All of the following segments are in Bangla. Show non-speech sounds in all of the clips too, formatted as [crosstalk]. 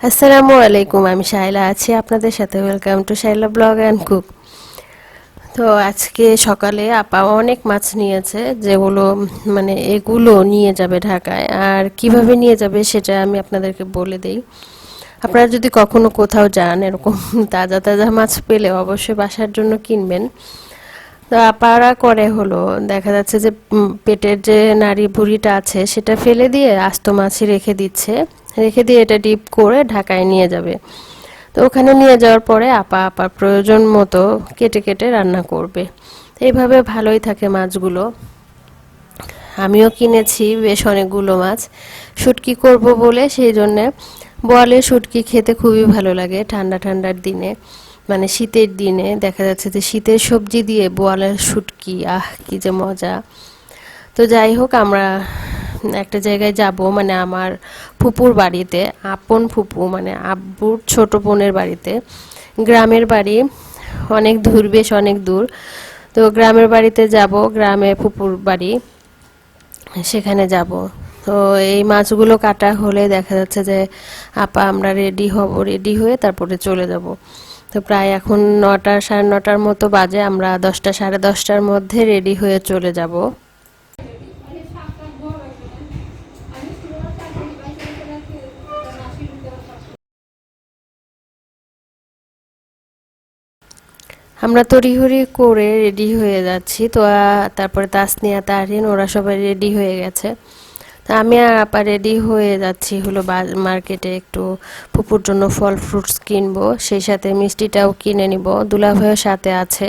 আসসালামু আলাইকুম, আমি শাইলা আছি। আপনাদের সাথে welcome to Shaila vlog and cook তো আজকে সকালে আপা অনেক মাছ নিয়েছে, যেগুলো মানে এগুলো নিয়ে যাবে ঢাকায়। আর কীভাবে নিয়ে যাবে সেটা আমি আপনাদেরকে বলে দেই। আপনারা যদি কখনো কোথাও যান, এরকম [laughs] তাজা তাজা মাছ পেলে অবশ্যই বাসার জন্য কিনবেন। তো আপারা করে হলো, দেখা যাচ্ছে যে পেটের যে নাড়ি ভুঁড়িটা আছে, সেটা ফেলে দিয়ে আস্ত মাছই রেখে দিচ্ছে। রেখে দিয়ে এটা ডিপ করে ঢাকায় নিয়ে যাবে। তো ওখানে নিয়ে যাওয়ার পরে আপা আপার প্রয়োজন মতো কেটে কেটে রান্না করবে। এইভাবে ভালোই থাকে মাছগুলো। আমিও কিনেছি বেশ অনেকগুলো মাছ। শুটকি করব বলে সেই জন্যে বোয়ালের শুটকি খেতে খুবই ভালো লাগে ঠান্ডা ঠান্ডার দিনে। মানে শীতের দিনে দেখা যাচ্ছে যে শীতের সবজি দিয়ে বোয়ালের শুটকি, আহ, কি যে মজা। তো যাই হোক, আমরা একটা জায়গায় যাব মানে আমার ফুপুর বাড়িতে, আপন ফুপু মানে আব্বুর ছোট বোনের বাড়িতে। গ্রামের বাড়ি অনেক দূর, বেশ অনেক দূর। তো গ্রামের বাড়িতে যাব, গ্রামে ফুপুর বাড়ি, সেখানে যাব। তো এই মাছগুলো কাটা হলে দেখা যাচ্ছে যে, আপা, আমরা রেডি হব রেডি হয়ে তারপরে চলে যাব। তো প্রায় এখন নটা, সাড়ে নটার মতো বাজে, আমরা দশটা, সাড়ে দশটার মধ্যে রেডি হয়ে চলে যাব। আমরা তড়িঘড়ি করে রেডি হয়ে যাচ্ছি। তো তারপরে তাসনিয়া, তারিন, ওরা সবাই রেডি হয়ে গেছে। তা আমি আর আপা রেডি হয়ে যাচ্ছি হলো মার্কেটে একটু পুপুর জন্য ফল ফ্রুটস কিনবো। সেই সাথে মিষ্টিটাও কিনে নিব। দুলাভাইয়ের সাথে আছে।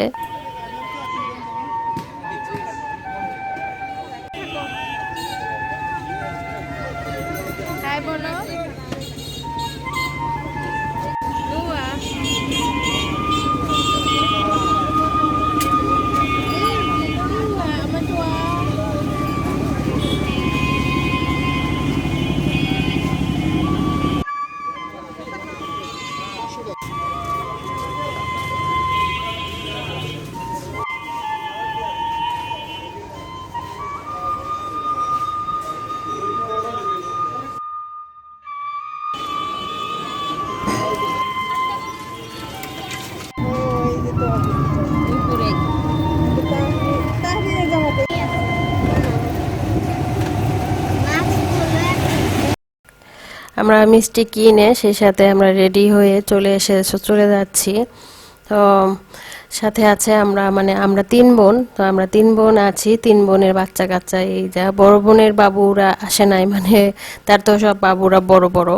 আমরা মিষ্টি কিনে সেই সাথে আমরা রেডি হয়ে চলে এসে চলে যাচ্ছি। তো, সাথে আছে আমরা মানে আমরা তিন বোন, তো আমরা তিন বোন আছি। তিন বোনের বাচ্চা কাচ্চা, এই যা বড় বোনের বাবুরা আসে নাই মানে তার তো সব বাবুরা বড় বড়।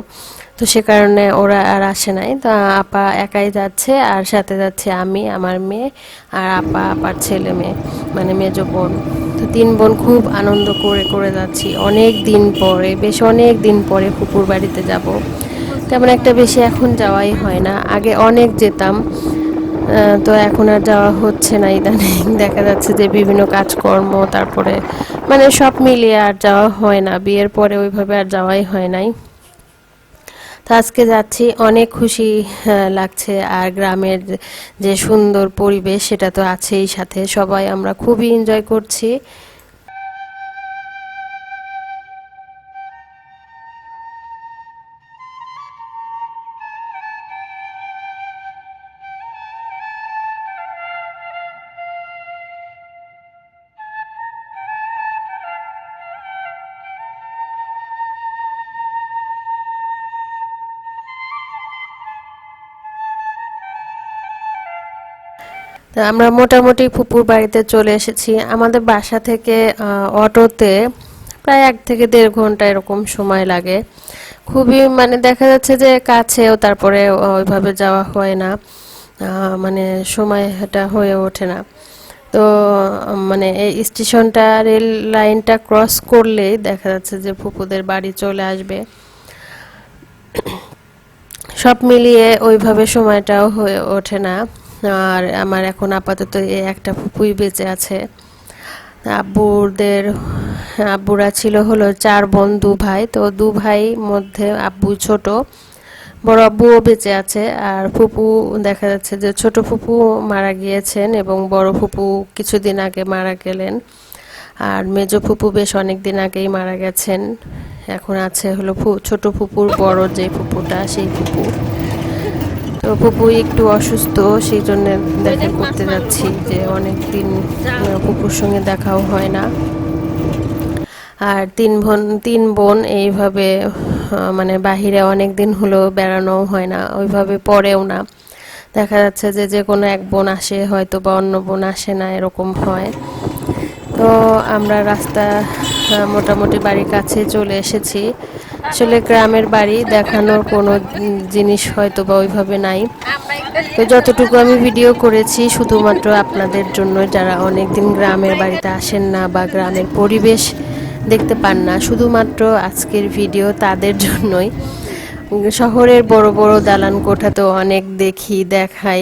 তো সে কারণে ওরা আর আসে নাই। তো আপা একাই যাচ্ছে আর সাথে যাচ্ছে আমি, আমার মেয়ে আর আপা, আপার ছেলে মেয়ে মানে মেজো বোন। তো তিন বোন খুব আনন্দ করে করে যাচ্ছি। অনেক দিন পরে, বেশ অনেক দিন পরে পুকুর বাড়িতে যাব। তেমন একটা বেশি এখন যাওয়াই হয় না। আগে অনেক যেতাম তো এখন আর যাওয়া হচ্ছে না ইদানিং। [laughs] দেখা যাচ্ছে যে বিভিন্ন কাজকর্ম, তারপরে মানে সব মিলিয়ে আর যাওয়া হয় না। বিয়ের পরে ওইভাবে আর যাওয়াই হয় নাই। তো আজকে যাচ্ছি অনেক খুশি আহ, লাগছে। আর গ্রামের যে সুন্দর পরিবেশ সেটা তো আছেই সাথে। সবাই আমরা খুবই এনজয় করছি। আমরা মোটামুটি ফুপুর বাড়িতে চলে এসেছি। আমাদের বাসা থেকে অটোতে প্রায় এক থেকে দেড় ঘণ্টা এরকম সময় লাগে। খুবই মানে দেখা যাচ্ছে যে কাছেও তারপরে ওইভাবে যাওয়া হয় না। মানে সময়টা হয়ে ওঠে না। তো মানে এই স্টেশনটা, রেল লাইনটা ক্রস করলেই দেখা যাচ্ছে যে ফুপুদের বাড়ি চলে আসবে। সব মিলিয়ে ওইভাবে সময়টাও হয়ে ওঠে না। আর আমার এখন আপাতত এই একটা ফুপুই বেঁচে আছে। আব্বুদের, আব্বুরা ছিল হলো চার বোন, দু ভাই। তো দু ভাই মধ্যে আব্বু ছোট, বড় আব্বুও বেঁচে আছে। আর ফুপু, দেখা যাচ্ছে যে ছোট ফুপু মারা গিয়েছেন এবং বড় ফুপু কিছুদিন আগে মারা গেলেন। আর মেজ ফুপু বেশ অনেক দিন আগেই মারা গেছেন। এখন আছে হলো ছোট ফুপুর বড় যে ফুপুটা, সেই ফুপু। তো ফুপু একটু অসুস্থ সেই জন্য দেখা করতে যাচ্ছি যে অনেক দিন ফুপুর সঙ্গে দেখাও হয় না। আর তিন বোন তিন বোন এইভাবে মানে বাহিরে অনেক দিন হলো বেড়ানোও হয় না ওইভাবে পড়েও না। দেখা যাচ্ছে যে যে কোনো এক বোন আসে হয়তো বা অন্য বোন আসে না এরকম হয়। তো আমরা রাস্তা মোটামুটি বাড়ির কাছে চলে এসেছি। আসলে গ্রামের বাড়ি দেখানোর কোনো জিনিস হয়তো বা ওইভাবে নাই। তো যতটুকু আমি ভিডিও করেছি, শুধুমাত্র আপনাদের জন্য, যারা অনেকদিন গ্রামের বাড়িতে আসেন না বা গ্রামের পরিবেশ দেখতে পান না, শুধুমাত্র আজকের ভিডিও তাদের জন্যই। শহরের বড় বড় দালান কোঠা তো অনেক দেখি, দেখাই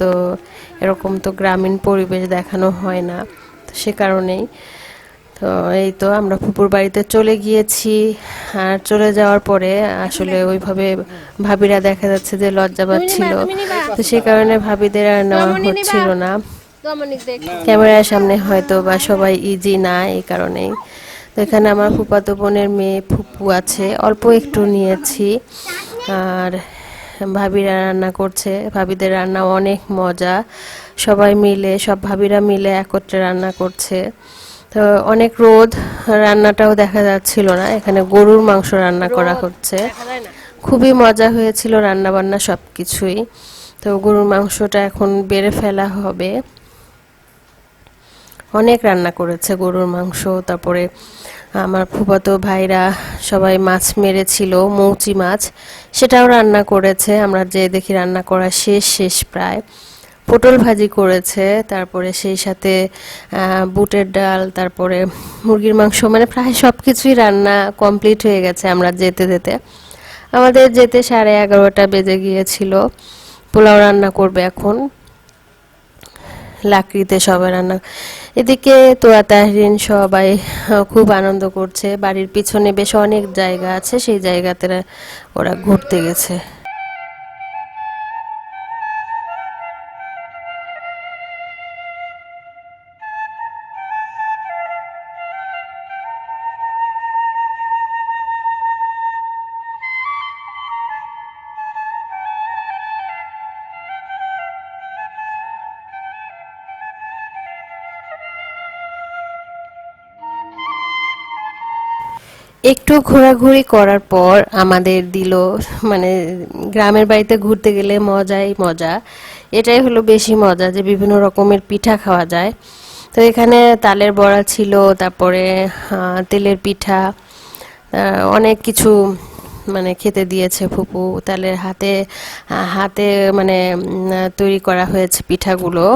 তো এরকম তো গ্রামীণ পরিবেশ দেখানো হয় না সে কারণেই। তো এই তো আমরা ফুপুর বাড়িতে চলে গিয়েছি। আর চলে যাওয়ার পরে আসলে ওইভাবে ভাবিরা দেখা যাচ্ছে যে লজ্জা পাচ্ছিল। তো সে কারণে ভাবিদের আর নেওয়া হচ্ছিল না। ক্যামেরার সামনে হয়তো বা সবাই ইজি না এই কারণেই। তো এখানে আমার ফুপাতো বোনের মেয়ে ফুপু আছে। অল্প একটু নিয়েছি। আর ভাবিরা রান্না করছে। ভাবিদের রান্না অনেক মজা। সবাই মিলে সব ভাবিরা মিলে একত্রে রান্না করছে। তো অনেক রোদ রান্নাটাও দেখা যাচ্ছিল না। এখানে গরুর মাংস রান্না করা হচ্ছে। খুবই মজা হয়েছিল রান্না বান্না সব কিছুই তো গরুর মাংসটা এখন বেড়ে ফেলা হবে। অনেক রান্না করেছে গরুর মাংস। তারপরে আমার ফুফাতো ভাইরা সবাই মাছ মেরেছিল মৌচি মাছ। সেটাও রান্না করেছে। আমরা যে দেখি রান্না করা শেষ শেষ প্রায়। পটল ভাজি করেছে, তারপরে সেই সাথে বুটের ডাল, তারপরে মুরগির মাংস মানে প্রায় সব কিছুই রান্না কমপ্লিট হয়ে গেছে আমরা যেতে যেতে। আমাদের যেতে সাড়ে এগারোটা বেজে গিয়েছিল, পোলাও রান্না করবে এখন। লাকড়িতে সবাই রান্না, এদিকে তোরা তাহরিন সবাই খুব আনন্দ করছে। বাড়ির পিছনে বেশ অনেক জায়গা আছে, সেই জায়গাতে ওরা ঘুরতে গেছে। একটু ঘোরাঘুরি করার পর আমাদের দিল মানে গ্রামের বাড়িতে ঘুরতে গেলে মজাই মজা। এটাই হলো বেশি মজা যে বিভিন্ন রকমের পিঠা খাওয়া যায়। তো এখানে তালের বড়া ছিল, তারপরে তেলের পিঠা অনেক কিছু মানে খেতে দিয়েছে ফুপু। তালের হাতে হাতে মানে তৈরি করা হয়েছে পিঠাগুলো।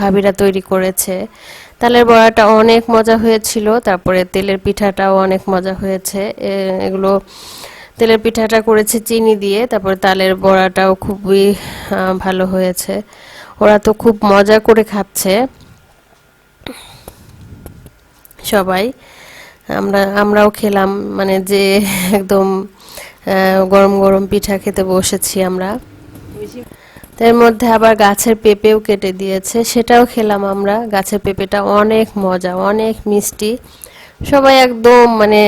ভাবিরা তৈরি করেছে। তালের বড়াটা অনেক মজা হয়েছিল, তারপরে তেলের পিঠাটাও অনেক মজা হয়েছে। এগুলো তেলের পিঠাটা করেছে চিনি দিয়ে, তারপরে তালের বড়াটাও খুবই ভালো হয়েছে। ওরা তো খুব মজা করে খাচ্ছে। সবাই, আমরা, আমরাও খেলাম মানে যে একদম গরম গরম পিঠা খেতে বসেছি আমরা। এর মধ্যে আবার গাছের পেঁপেও কেটে দিয়েছে। সেটাও খেলাম আমরা। গাছের পেঁপেটা অনেক মজা অনেক মিষ্টি। সবাই একদম মানে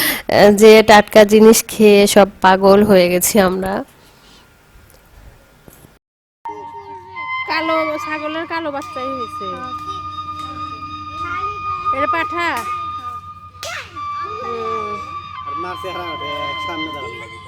[laughs] যে টাটকা জিনিস খেয়ে সব পাগল হয়ে গেছি আমরা। কালো ছাগলের কালো বাচ্চাই হয়েছে। এটা পাঠা। আর মার চেহারা ওঠে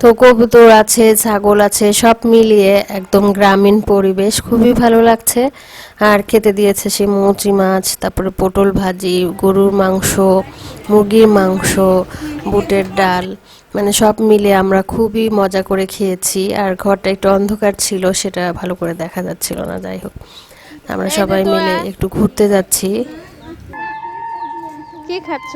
তো কবুতর আছে ছাগল আছে সব মিলিয়ে একদম গ্রামীণ পরিবেশ। খুবই ভালো লাগছে। আর খেতে দিয়েছে সে মৌচি মাছ তারপরে পটল ভাজি গরুর মাংস মুরগির মাংস বুটের ডাল। মানে সব মিলে আমরা খুবই মজা করে খেয়েছি। আর ঘরটা একটু অন্ধকার ছিল সেটা ভালো করে দেখা যাচ্ছিল না যাই হোক। আমরা সবাই মিলে একটু ঘুরতে যাচ্ছি। কি খাচ্ছ?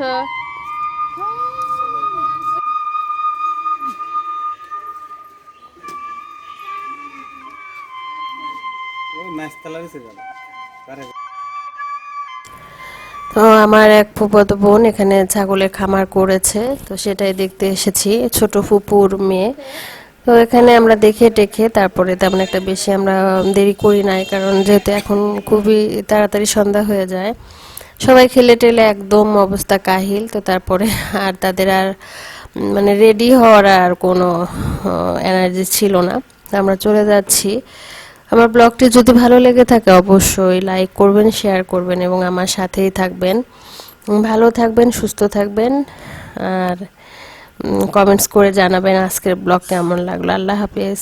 তো আমার এক ফুফাতো বোন এখানে ছাগলের খামার করেছে, তো সেটাই দেখতে এসেছি, ছোট ফুপুর মেয়ে। তো এখানে আমরা দেখে টেখে তারপরে তেমন একটা বেশি আমরা দেরি করি নাই, কারণ যেহেতু এখন খুবই তাড়াতাড়ি সন্ধ্যা হয়ে যায়। সবাই খেলে টেলে একদম অবস্থা কাহিল, তো তারপরে আর তাদের আর মানে রেডি হওয়ার আর কোনো এনার্জি ছিল না। আমরা চলে যাচ্ছি। আমার ব্লগটি যদি ভালো লেগে থাকে অবশ্যই লাইক করবেন, শেয়ার করবেন এবং আমার সাথেই থাকবেন। ভালো থাকবেন, সুস্থ থাকবেন। আর কমেন্টস করে জানাবেন আজকের ব্লগ কেমন লাগল। আল্লাহ হাফেজ।